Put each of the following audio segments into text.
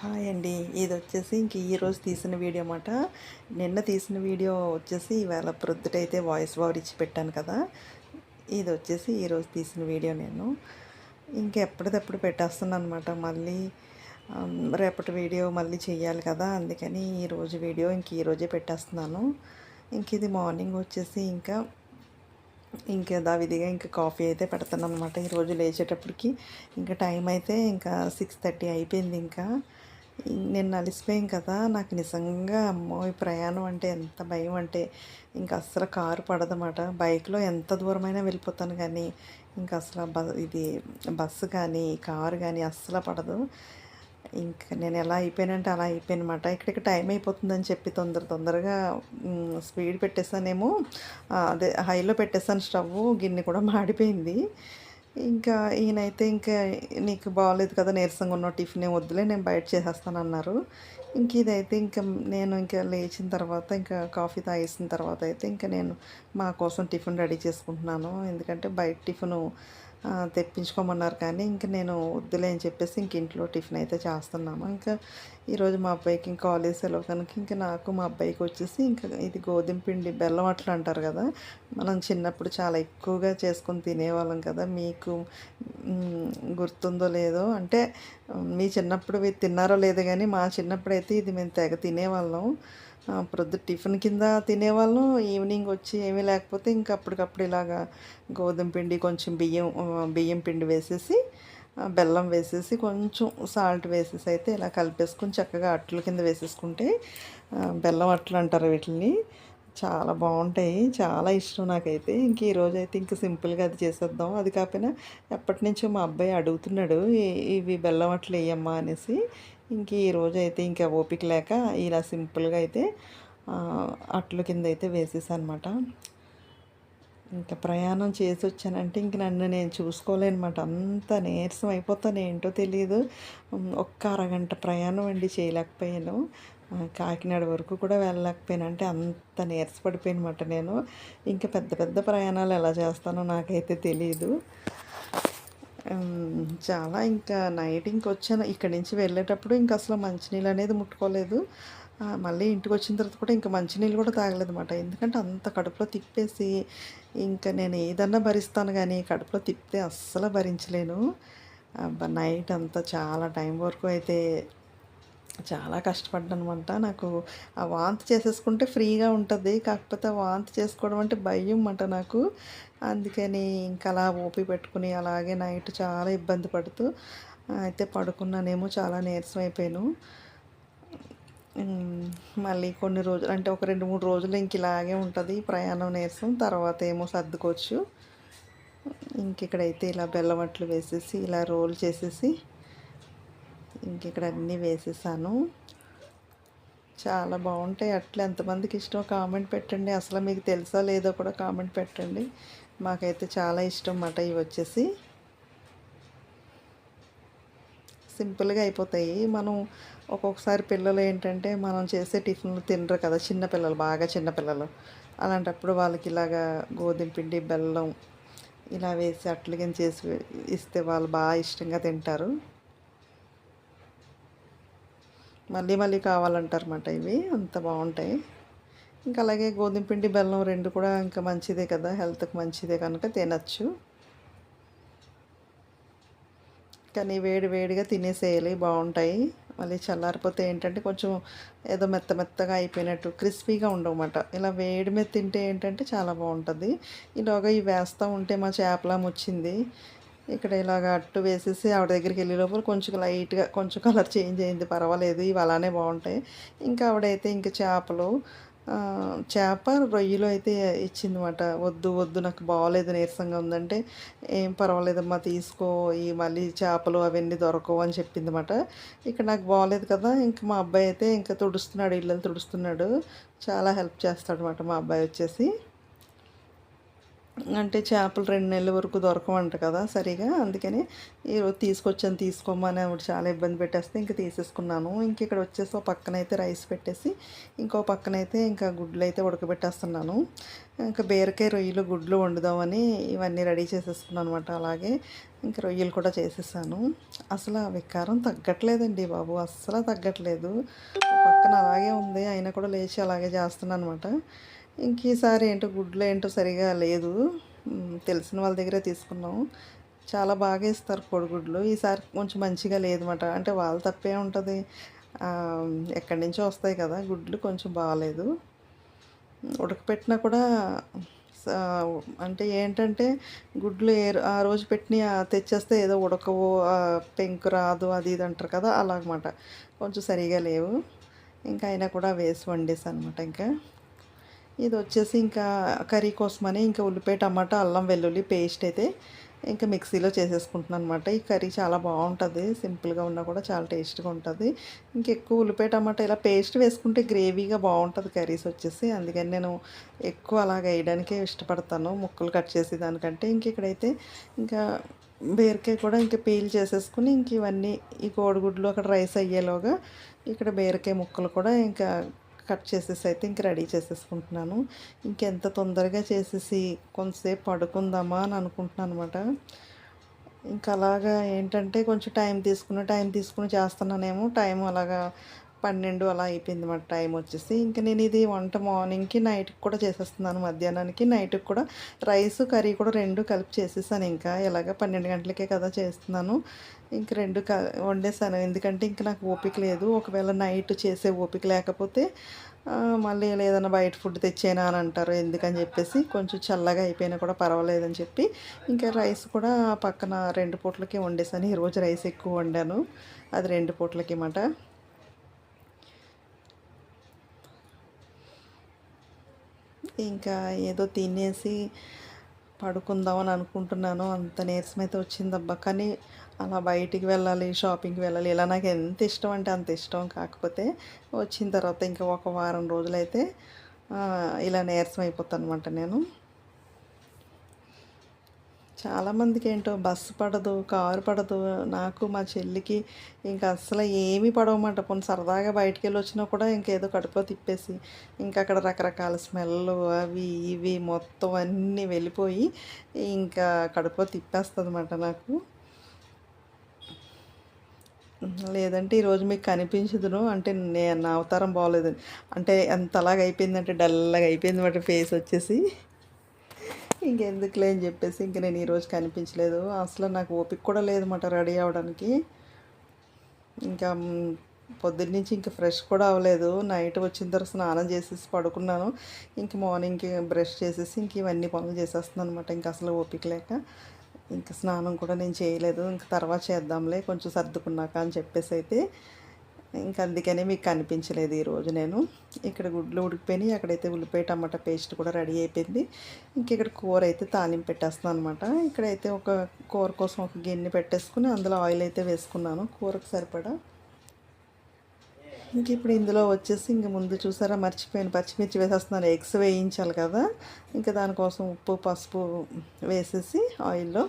Hi అండి. ఇది వచ్చేసి ఇంక ఈరోజు తీసిన వీడియో అన్నమాట. నిన్న తీసిన వీడియో వచ్చేసి ఇవాళ ప్రొద్దుటైతే వాయిస్ ఓవర్ ఇచ్చి పెట్టాను కదా. ఇది వచ్చేసి ఈరోజు తీసిన వీడియో నేను. ఇంకెప్పటిదప్పుడు పెట్టేస్తున్నాను అనమాట మళ్ళీ రేపటి వీడియో మళ్ళీ చేయాలి కదా. అందుకని ఈరోజు వీడియో ఇంక ఈరోజే పెట్టేస్తున్నాను. ఇంక ఇది మార్నింగ్ వచ్చేసి ఇంకా ఇంకా విధిగా ఇంకా కాఫీ అయితే పెడతాను అనమాట ఈరోజు లేచేటప్పటికి. ఇంకా టైం అయితే ఇంకా సిక్స్ థర్టీ అయిపోయింది ఇంకా. నేను అలసిపోయాం కదా నాకు నిజంగా అమ్మో ఈ ప్రయాణం అంటే ఎంత భయం అంటే ఇంకా అస్సలు కారు పడదన్నమాట. బైక్లో ఎంత దూరమైనా వెళ్ళిపోతాను కానీ ఇంకా అసలు బ ఇది బస్సు కానీ కారు కానీ అస్సలు పడదు. ఇంకా నేను ఎలా అయిపోయానంటే అలా అయిపోయానమాట ఇక్కడికి టైం అయిపోతుందని చెప్పి తొందర తొందరగా స్పీడ్ పెట్టేసానేమో అదే హైలో పెట్టేసాను స్టవ్ గిన్నె కూడా మాడిపోయింది. ఇంకా ఈయనైతే ఇంకా నీకు బాగాలేదు కదా నీరసంగా ఉన్న టిఫిన్ ఏం వద్దులే నేను బయట చేసేస్తాను అన్నారు. ఇంక ఇదైతే ఇంకా నేను ఇంకా లేచిన తర్వాత ఇంకా కాఫీ తాగేసిన తర్వాత అయితే ఇంకా నేను మా కోసం టిఫిన్ రెడీ చేసుకుంటున్నాను. ఎందుకంటే బయట టిఫిన్ తెప్పించుకోమన్నారు కానీ ఇంకా నేను వద్దులే అని చెప్పేసి ఇంక ఇంట్లో టిఫిన్ అయితే చేస్తున్నాము. ఇంకా ఈరోజు మా అబ్బాయికి ఇంకా కాలేజ్ సెలవు కనుక ఇంకా నాకు మా అబ్బాయికి వచ్చేసి ఇంకా ఇది గోధుమ పిండి బెల్లం అట్లా అంటారు కదా మనం చిన్నప్పుడు చాలా ఎక్కువగా చేసుకొని తినేవాళ్ళం కదా మీకు గుర్తుందో లేదో అంటే మీ చిన్నప్పుడు తిన్నారో లేదో కానీ మా చిన్నప్పుడు అయితే ఇది మేము తెగ తినేవాళ్ళం. ప్రొద్దు టిఫిన్ కింద తినేవాళ్ళం ఈవినింగ్ వచ్చి ఏమీ లేకపోతే ఇంకా అప్పటికప్పుడు ఇలాగా గోధుమ పిండి కొంచెం బియ్యం బియ్యం పిండి వేసేసి బెల్లం వేసేసి కొంచెం సాల్ట్ వేసేసి అయితే ఇలా కలిపేసుకుని చక్కగా అట్ల కింద వేసేసుకుంటే బెల్లం అట్లు అంటారు వీటిని చాలా బాగుంటాయి చాలా ఇష్టం నాకైతే. ఇంక ఈరోజు అయితే ఇంక సింపుల్గా అది చేసేద్దాం. అది కాకపోయినా ఎప్పటి నుంచో మా అబ్బాయి అడుగుతున్నాడు ఇవి బెల్లం అట్లు వేయమ్మా అనేసి. ఇంక ఈ రోజు అయితే ఇంకా ఓపిక లేక ఇలా సింపుల్గా అయితే అట్లు కింద అయితే వేసేసానమాట. ఇంకా ప్రయాణం చేసి వచ్చానంటే ఇంక నన్ను నేను చూసుకోలేనమాట. అంత నీరసం అయిపోతాను ఏంటో తెలియదు ఒక్క అరగంట ప్రయాణం అండి చేయలేకపోయాను. కాకినాడ వరకు కూడా వెళ్ళలేకపోయాను. అంటే అంత నీరసపడిపోయినమాట నేను. ఇంకా పెద్ద పెద్ద ప్రయాణాలు ఎలా చేస్తానో నాకైతే తెలియదు చాలా ఇంకా నైట్ ఇంకొచ్చాను. ఇక్కడి నుంచి వెళ్ళేటప్పుడు ఇంకా అసలు మంచినీళ్ళు అనేది ముట్టుకోలేదు. మళ్ళీ ఇంటికి వచ్చిన తర్వాత కూడా ఇంకా మంచినీళ్ళు కూడా తాగలేదు అనమాట ఎందుకంటే అంత కడుపులో తిప్పేసి ఇంకా నేను ఏదన్నా భరిస్తాను కానీ కడుపులో తిప్పితే అస్సలు భరించలేను. నైట్ అంతా చాలా టైం వరకు అయితే చాలా కష్టపడ్డానమాట నాకు ఆ వాంతి చేసేసుకుంటే ఫ్రీగా ఉంటుంది. కాకపోతే ఆ వాంతి చేసుకోవడం అంటే భయం అన్నమాట నాకు. అందుకని ఇంకా అలా ఓపి పెట్టుకుని అలాగే నైట్ చాలా ఇబ్బంది పడుతూ అయితే పడుకున్నానేమో చాలా నీరసం అయిపోయాను మళ్ళీ కొన్ని రోజులు అంటే ఒక రెండు మూడు రోజులు ఇంక ఇలాగే ఉంటుంది ప్రయాణం నీరసం తర్వాత ఏమో సర్దుకోవచ్చు. ఇంక ఇక్కడైతే ఇలా బెల్లమట్లు వేసేసి ఇలా రోల్ చేసేసి ఇంక ఇక్కడ అన్నీ వేసేసాను. చాలా బాగుంటాయి అట్లా ఎంతమందికి ఇష్టం కామెంట్ పెట్టండి. అసలు మీకు తెలుసా లేదో కూడా కామెంట్ పెట్టండి. మాకైతే చాలా ఇష్టం అన్నమాట ఇవి వచ్చేసి. సింపుల్గా అయిపోతాయి. మనం ఒక్కొక్కసారి పిల్లలు ఏంటంటే మనం చేసే టిఫిన్లు తినరు కదా చిన్నపిల్లలు బాగా చిన్నపిల్లలు అలాంటప్పుడు వాళ్ళకి ఇలాగా గోధుమ పిండి బెల్లం ఇలా వేసి అట్లకి చేసి ఇస్తే వాళ్ళు బాగా ఇష్టంగా తింటారు. మళ్ళీ మళ్ళీ కావాలంటారన్నమాట ఇవి. అంత బాగుంటాయి. ఇంకా అలాగే గోధుమ పిండి బెల్లం రెండు కూడా ఇంకా మంచిదే కదా హెల్త్కి మంచిదే కనుక తినచ్చు. కానీ వేడి వేడిగా తినేసేయాలి బాగుంటాయి. మళ్ళీ చల్లారిపోతే ఏంటంటే కొంచెం ఏదో మెత్త మెత్తగా అయిపోయినట్టు క్రిస్పీగా ఉండవన్నమాట. ఇలా వేడి మీద తింటే ఏంటంటే చాలా బాగుంటుంది. ఇలాగా ఇవి వేస్తూ ఉంటే మా చేపలం వచ్చింది ఇక్కడ ఇలాగ అట్టు వేసేసి ఆవిడ దగ్గరికి వెళ్ళే లోపల కొంచెం లైట్గా కొంచెం కలర్ చేంజ్ అయింది పర్వాలేదు ఇవి అలానే బాగుంటాయి. ఇంకా ఆవిడైతే ఇంకా చేపలు చేప రొయ్యలు అయితే ఇచ్చిందన్నమాట. వద్దు వద్దు నాకు బాగోలేదు నీరసంగా ఉందంటే ఏం పర్వాలేదమ్మా తీసుకో ఈ మళ్ళీ చేపలు అవన్నీ దొరకవు అని చెప్పిందన్నమాట. ఇక్కడ నాకు బాగోలేదు కదా ఇంకా మా అబ్బాయి అయితే ఇంకా తుడుస్తున్నాడు ఇళ్ళని తుడుస్తున్నాడు. చాలా హెల్ప్ చేస్తాడు అనమాట మా అబ్బాయి వచ్చేసి. అంటే చేపలు రెండు నెలల వరకు దొరకవంట కదా సరిగా. అందుకని ఈరోజు తీసుకొచ్చాను తీసుకోమని ఆవిడ చాలా ఇబ్బంది పెట్టేస్తే ఇంకా తీసేసుకున్నాను. ఇంక ఇక్కడ వచ్చేసి ఒక పక్కన అయితే రైస్ పెట్టేసి ఇంకో పక్కన అయితే ఇంకా గుడ్లు అయితే ఉడకబెట్టేస్తున్నాను. ఇంకా బీరకాయ రొయ్యలు గుడ్లు వండుదామని ఇవన్నీ రెడీ చేసేసుకున్నాను అనమాట అలాగే ఇంకా రొయ్యలు కూడా చేసేసాను. అసలు ఆ వికారం తగ్గట్లేదండి బాబు అస్సలు తగ్గట్లేదు. పక్కన అలాగే ఉంది అయినా కూడా లేచి అలాగే చేస్తున్నాను అనమాట ఇంక ఈసారి ఏంటో గుడ్లు ఏంటో సరిగా లేదు. తెలిసిన వాళ్ళ దగ్గరే తీసుకున్నాం. చాలా బాగా ఇస్తారు కోడిగుడ్లు. ఈసారి కొంచెం మంచిగా లేదన్నమాట. అంటే వాళ్ళు తప్పే ఉంటుంది. ఎక్కడి నుంచో వస్తాయి కదా గుడ్లు కొంచెం బాగాలేదు. ఉడకపెట్టినా కూడా అంటే ఏంటంటే గుడ్లు ఏ ఆ రోజు పెట్టిన తెచ్చేస్తే ఏదో ఉడకవు పెంకు రాదు అది ఇది అంటారు కదా అలాగమాట కొంచెం సరిగా లేవు. ఇంకా అయినా కూడా వేసి వండేసాను అనమాట ఇంకా. ఇది వచ్చేసి ఇంకా కర్రీ కోసమని ఇంకా ఉల్లిపాయ టమాటా అల్లం వెల్లుల్లి పేస్ట్ అయితే ఇంకా మిక్సీలో చేసేసుకుంటున్నాను అనమాట ఈ కర్రీ చాలా బాగుంటుంది. సింపుల్గా ఉన్నా కూడా చాలా టేస్ట్గా ఉంటుంది. ఇంకెక్కువ ఉల్లిపాయ టమాటా ఇలా పేస్ట్ వేసుకుంటే గ్రేవీగా బాగుంటుంది కర్రీస్ వచ్చేసి. అందుకని నేను ఎక్కువ అలాగ వేయడానికే ఇష్టపడతాను. ముక్కలు కట్ చేసి దానికంటే ఇంక ఇక్కడైతే ఇంకా బీరకాయ కూడా ఇంకా పీల్ చేసేసుకుని ఇంక ఇవన్నీ ఈ కోడిగుడ్లు అక్కడ రైస్ అయ్యేలోగా ఇక్కడ బీరకాయ ముక్కలు కూడా ఇంకా కట్ చేసేసి అయితే ఇంక రెడీ చేసేసుకుంటున్నాను. ఇంకెంత తొందరగా చేసేసి కొంతసేపు పడుకుందామా అని అనుకుంటున్నాను అనమాట ఇంకా అలాగా ఏంటంటే కొంచెం టైం తీసుకుని టైం తీసుకుని చేస్తున్నానేమో టైం అలాగా పన్నెండు అలా అయిపోయింది మాట టైం వచ్చేసి. ఇంకా నేను ఇది వంట మార్నింగ్కి నైట్కి కూడా చేసేస్తున్నాను. మధ్యాహ్నానికి నైట్కి కూడా రైస్ కర్రీ కూడా రెండు కలిపి చేసేసాను ఇంకా. ఇలాగ పన్నెండు గంటలకే కదా చేస్తున్నాను. ఇంక రెండు క వండేసాను. ఎందుకంటే ఇంకా నాకు ఓపిక లేదు. ఒకవేళ నైట్ చేసే ఓపిక లేకపోతే మళ్ళీ ఏదైనా బయట ఫుడ్ తెచ్చేనా అని అంటారు. ఎందుకని చెప్పేసి కొంచెం చల్లగా అయిపోయినా కూడా పర్వాలేదని చెప్పి ఇంకా రైస్ కూడా పక్కన రెండు పూట్లకి వండేసాను. ఈరోజు రైస్ ఎక్కువ వండాను. అది రెండు పూట్లకి మాట. ఇంకా ఏదో తినేసి పడుకుందామని అనుకుంటున్నాను. అంత నీరసం అయితే వచ్చిందబ్బా. కానీ అలా బయటికి వెళ్ళాలి షాపింగ్కి వెళ్ళాలి ఇలా నాకు ఎంత ఇష్టం అంటే అంత ఇష్టం. కాకపోతే వచ్చిన తర్వాత ఇంకా ఒక వారం రోజులైతే ఇలా నీరసం అయిపోతాను అనమాట నేను. చాలామందికి ఏంటో బస్సు పడదు కారు పడదు. నాకు మా చెల్లికి ఇంకా అసలు ఏమీ పడవమాట. పోనీ సరదాగా బయటికి వెళ్ళి వచ్చినా కూడా ఇంకేదో కడుపులో తిప్పేసి ఇంకా అక్కడ రకరకాల స్మెల్ అవి ఇవి మొత్తం అన్నీ వెళ్ళిపోయి ఇంకా కడుపులో తిప్పేస్తుంది అన్నమాట నాకు. లేదంటే ఈరోజు మీకు కనిపించదును. అంటే నేను నా అవతారం బాగోలేదు అంటే ఎంతలాగా అయిపోయిందంటే డల్లాగా అయిపోయింది మాట ఫేస్ వచ్చేసి. ఇంకెందుకులే అని చెప్పేసి ఇంక నేను ఈరోజు కనిపించలేదు. అసలు నాకు ఓపిక కూడా లేదన్నమాట రెడీ అవ్వడానికి. ఇంకా పొద్దున్న నుంచి ఇంకా ఫ్రెష్ కూడా అవ్వలేదు. నైట్ వచ్చిన తర్వాత స్నానం చేసేసి పడుకున్నాను. ఇంక మార్నింగ్ బ్రష్ చేసేసి ఇంక ఇవన్నీ పనులు చేసేస్తున్నాను అనమాట ఇంకా అసలు ఓపిక లేక ఇంకా స్నానం కూడా నేను చేయలేదు. ఇంక తర్వాత చేద్దాంలే కొంచెం సర్దుకున్నాక అని చెప్పేసి అయితే ఇంకా అందుకనే మీకు కనిపించలేదు ఈరోజు నేను. ఇక్కడ గుడ్లు ఉడికిపోయినాయి. అక్కడైతే ఉల్లిపాయ టమాటా పేస్ట్ కూడా రెడీ అయిపోయింది. ఇంక ఇక్కడ కూర అయితే తాలింపు పెట్టేస్తున్నాను అనమాట ఇక్కడైతే ఒక కూర కోసం ఒక గిన్నె పెట్టేసుకుని అందులో ఆయిల్ అయితే వేసుకున్నాను. కూరకు సరిపడా. ఇంక ఇప్పుడు ఇందులో వచ్చేసి ఇంక ముందు చూసారా మర్చిపోయాను. పచ్చిమిర్చి వేసేస్తున్నాను. ఎగ్స్ వేయించాలి కదా. ఇంకా దానికోసం ఉప్పు పసుపు వేసేసి ఆయిల్లో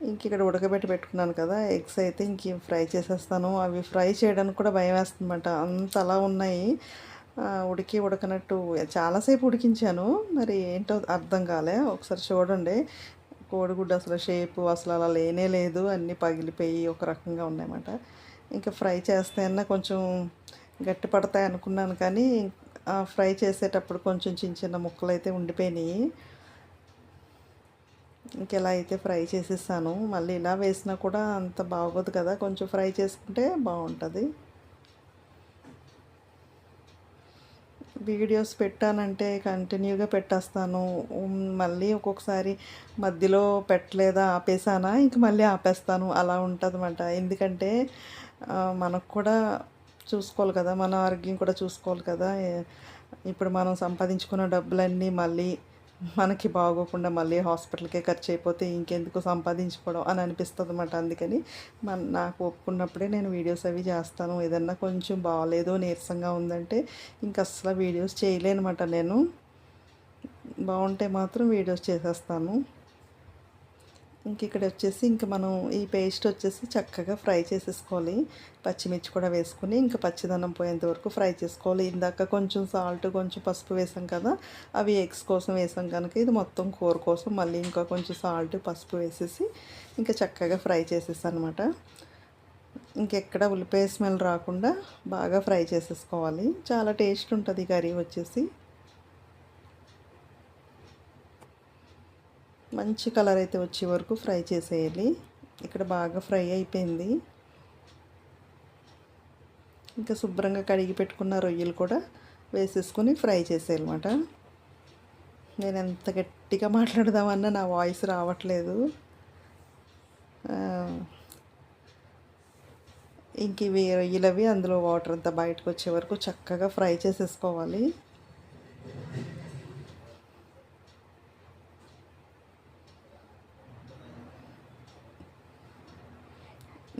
ఇంక ఇక్కడ ఉడకబెట్టి పెట్టుకున్నాను కదా ఎగ్స్ అయితే ఇంక ఫ్రై చేసేస్తాను. అవి ఫ్రై చేయడానికి కూడా భయం వేస్తుందన్నమాట. అంత అలా ఉన్నాయి. ఉడికి ఉడకనట్టు చాలాసేపు ఉడికించాను. మరి ఏంటో అర్థం కాలే. ఒకసారి చూడండి. కోడిగుడ్డు అసలు షేపు అసలు అలా లేనే లేదు. అన్నీ పగిలిపోయి ఒక రకంగా ఉన్నాయన్నమాట. ఇంకా ఫ్రై చేస్తే అన్నా కొంచెం గట్టి పడతాయి అనుకున్నాను కానీ ఆ ఫ్రై చేసేటప్పుడు కొంచెం చిన్న చిన్న ముక్కలు అయితే ఉండిపోయినాయి. ఇంకెలా అయితే ఫ్రై చేసేసాను. మళ్ళీ ఇలా వేసినా కూడా అంత బాగోదు కదా. కొంచెం ఫ్రై చేసుకుంటే బాగుంటుంది. వీడియోస్ పెట్టానంటే కంటిన్యూగా పెట్టేస్తాను. మళ్ళీ ఒక్కొక్కసారి మధ్యలో పెట్టలేదా ఆపేసానా? ఇంక మళ్ళీ ఆపేస్తాను. అలా ఉంటుంది ఎందుకంటే మనకు కూడా చూసుకోవాలి కదా. మన ఆరోగ్యం కూడా చూసుకోవాలి కదా. ఇప్పుడు మనం సంపాదించుకున్న డబ్బులన్నీ మళ్ళీ మనకి బాగోకుండా మళ్ళీ హాస్పిటల్కే ఖర్చు అయిపోతే ఇంకెందుకు సంపాదించుకోవడం అని అనిపిస్తుంది అనమాట అందుకని మన నాకు ఒప్పుకున్నప్పుడే నేను వీడియోస్ అవి చేస్తాను. ఏదన్నా కొంచెం బాగాలేదో నీరసంగా ఉందంటే ఇంక అస్సలు వీడియోస్ చేయలేనమాట నేను. బాగుంటే మాత్రం వీడియోస్ చేసేస్తాను. ఇంక ఇక్కడ వచ్చేసి ఇంక మనం ఈ పేస్ట్ వచ్చేసి చక్కగా ఫ్రై చేసేసుకోవాలి. పచ్చిమిర్చి కూడా వేసుకుని ఇంకా పచ్చిదనం పోయేంత వరకు ఫ్రై చేసుకోవాలి. ఇందాక కొంచెం సాల్ట్ కొంచెం పసుపు వేసాం కదా అవి ఎగ్స్ కోసం వేసాం కనుక ఇది మొత్తం కూర కోసం మళ్ళీ ఇంకా కొంచెం సాల్ట్ పసుపు వేసేసి ఇంకా చక్కగా ఫ్రై చేసేసాను అనమాట ఇంకెక్కడ ఉల్లిపాయ స్మెల్ రాకుండా బాగా ఫ్రై చేసేసుకోవాలి. చాలా టేస్ట్ ఉంటుంది కర్రీ వచ్చేసి. మంచి కలర్ అయితే వచ్చే వరకు ఫ్రై చేసేయాలి. ఇక్కడ బాగా ఫ్రై అయిపోయింది. ఇంకా శుభ్రంగా కడిగి పెట్టుకున్న రొయ్యలు కూడా వేసేసుకొని ఫ్రై చేసేయాలన్నమాట. నేను ఎంత గట్టిగా మాట్లాడదామన్నా నా వాయిస్ రావట్లేదు. ఇంక ఇవి రొయ్యలవి అందులో వాటర్ అంతా బయటకు వచ్చే వరకు చక్కగా ఫ్రై చేసేసుకోవాలి.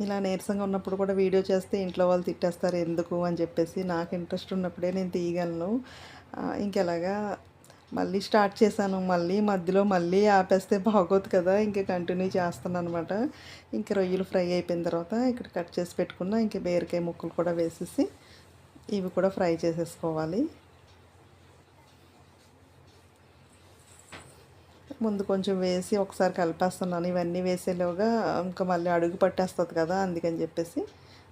ఇలా నీరసంగా ఉన్నప్పుడు కూడా వీడియో చేస్తే ఇంట్లో వాళ్ళు తిట్టేస్తారు ఎందుకు అని చెప్పేసి నాకు ఇంట్రెస్ట్ ఉన్నప్పుడే నేను తీయగలను. ఇంకెలాగా మళ్ళీ స్టార్ట్ చేశాను. మళ్ళీ మధ్యలో మళ్ళీ ఆపేస్తే బాగోదు కదా ఇంకా కంటిన్యూ చేస్తాను అనమాట ఇంక రొయ్యలు ఫ్రై అయిపోయిన తర్వాత ఇక్కడ కట్ చేసి పెట్టుకున్న ఇంక బీరకాయ ముక్కలు కూడా వేసేసి ఇవి కూడా ఫ్రై చేసేసుకోవాలి. ముందు కొంచెం వేసి ఒకసారి కలిపేస్తున్నాను. ఇవన్నీ వేసేలోగా ఇంకా మళ్ళీ అడుగు పట్టేస్తుంది కదా అందుకని చెప్పేసి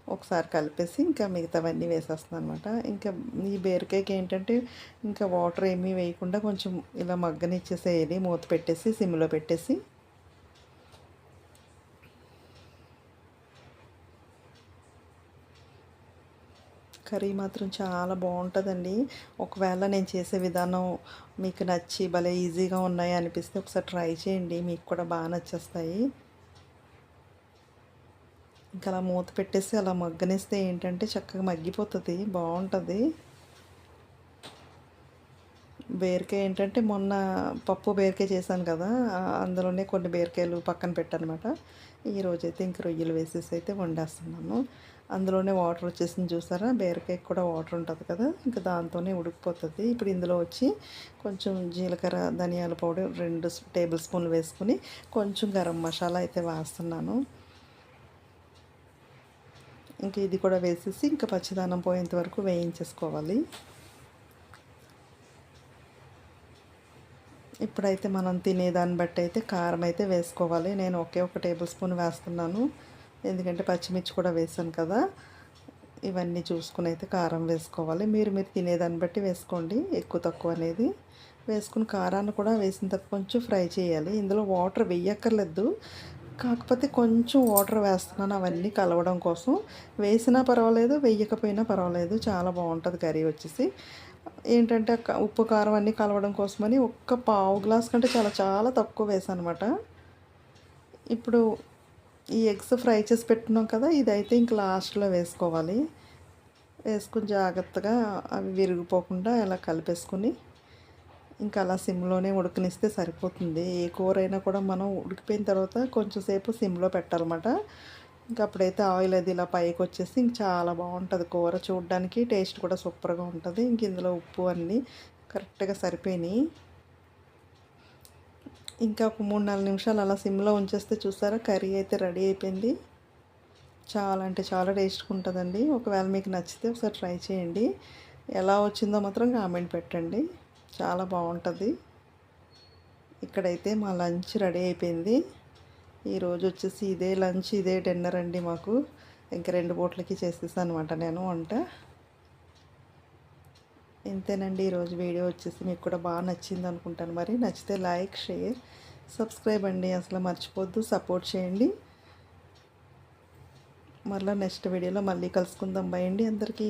ఒకసారి కలిపేసి ఇంకా మిగతావన్నీ వేసేస్తాను అనమాట ఇంకా ఈ బీరకాయకి ఏంటంటే ఇంకా వాటర్ ఏమీ వేయకుండా కొంచెం ఇలా మగ్గనిచ్చేసేయాలి. మూత పెట్టేసి సిమ్లో పెట్టేసి కర్రీ మాత్రం చాలా బాగుంటుందండి. ఒకవేళ నేను చేసే విధానం మీకు నచ్చి భలే ఈజీగా ఉన్నాయి అనిపిస్తే ఒకసారి ట్రై చేయండి. మీకు కూడా బాగా నచ్చేస్తాయి. ఇంకా అలా మూత పెట్టేసి అలా మగ్గనిస్తే ఏంటంటే చక్కగా మగ్గిపోతుంది. బాగుంటుంది. బీరకాయ ఏంటంటే మొన్న పప్పు బీరకాయ చేశాను కదా అందులోనే కొన్ని బీరకాయలు పక్కన పెట్టనమాట. ఈరోజైతే ఇంక రొయ్యలు వేసేసి అయితే వండేస్తున్నాను. అందులోనే వాటర్ వచ్చేసింది చూసారా? బీరకాయ కూడా వాటర్ ఉంటుంది కదా ఇంకా దాంతోనే ఉడికిపోతుంది. ఇప్పుడు ఇందులో వచ్చి కొంచెం జీలకర్ర ధనియాల పౌడర్ రెండు టేబుల్ స్పూన్లు వేసుకుని కొంచెం గరం మసాలా అయితే వేస్తున్నాను. ఇంకా ఇది కూడా వేసేసి ఇంకా పచ్చిదానం పోయేంత వరకు వేయించేసుకోవాలి. ఇప్పుడైతే మనం తినేదాన్ని బట్టి అయితే కారం అయితే వేసుకోవాలి. నేను ఒకే ఒక టేబుల్ స్పూన్ వేస్తున్నాను. ఎందుకంటే పచ్చిమిర్చి కూడా వేసాను కదా. ఇవన్నీ చూసుకుని అయితే కారం వేసుకోవాలి. మీరు మీరు తినేదాన్ని బట్టి వేసుకోండి. ఎక్కువ తక్కువ అనేది. వేసుకుని కారాన్ని కూడా వేసిన తర్వాత కొంచెం ఫ్రై చేయాలి. ఇందులో వాటర్ వేయక్కర్లేదు. కాకపోతే కొంచెం వాటర్ వేస్తున్నాను అవన్నీ కలవడం కోసం. వేసినా పర్వాలేదు వేయకపోయినా పర్వాలేదు. చాలా బాగుంటుంది కర్రీ వచ్చేసి. ఏంటంటే ఉప్పు కారం అన్నీ కలవడం కోసమని ఒక్క పావు గ్లాస్ కంటే చాలా చాలా తక్కువ వేసాను అనమాట ఇప్పుడు ఈ ఎగ్స్ ఫ్రై చేసి పెట్టినాం కదా ఇదైతే ఇంక లాస్ట్లో వేసుకోవాలి. వేసుకుని జాగ్రత్తగా అవి విరిగిపోకుండా ఇలా కలిపేసుకుని ఇంకా అలా సిమ్లోనే ఉడకనిస్తే సరిపోతుంది. ఏ కూర అయినా కూడా మనం ఉడికిపోయిన తర్వాత కొంచెం సేపు సిమ్లో పెట్టాలన్నమాట. ఇంకా అప్పుడైతే ఆయిల్ అది ఇలా పైకి వచ్చేసి ఇంక చాలా బాగుంటుంది కూర. చూడడానికి టేస్ట్ కూడా సూపర్గా ఉంటుంది. ఇంక ఇందులో ఉప్పు అన్నీ కరెక్ట్గా సరిపోయినాయి. ఇంకా ఒక మూడు నాలుగు నిమిషాలు అలా సిమ్లో ఉంచేస్తే చూసారా కర్రీ అయితే రెడీ అయిపోయింది. చాలా అంటే చాలా టేస్ట్గా ఉంటుందండి. ఒకవేళ మీకు నచ్చితే ఒకసారి ట్రై చేయండి. ఎలా వచ్చిందో మాత్రం కామెంట్ పెట్టండి. చాలా బాగుంటుంది. ఇక్కడైతే మా లంచ్ రెడీ అయిపోయింది. ఈరోజు వచ్చేసి ఇదే లంచ్ ఇదే డిన్నర్ అండి మాకు. ఇంకా రెండు పూట్లకి చేసేసాను అనమాట నేను వంట. ఇంతేనండి ఈరోజు వీడియో వచ్చేసి మీకు కూడా బాగా నచ్చింది అనుకుంటాను. మరి నచ్చితే లైక్ షేర్ సబ్స్క్రైబ్ అండి. అసలు మర్చిపోద్దు సపోర్ట్ చేయండి. మరలా నెక్స్ట్ వీడియోలో మళ్ళీ కలుసుకుందాం. బయండి అందరికీ.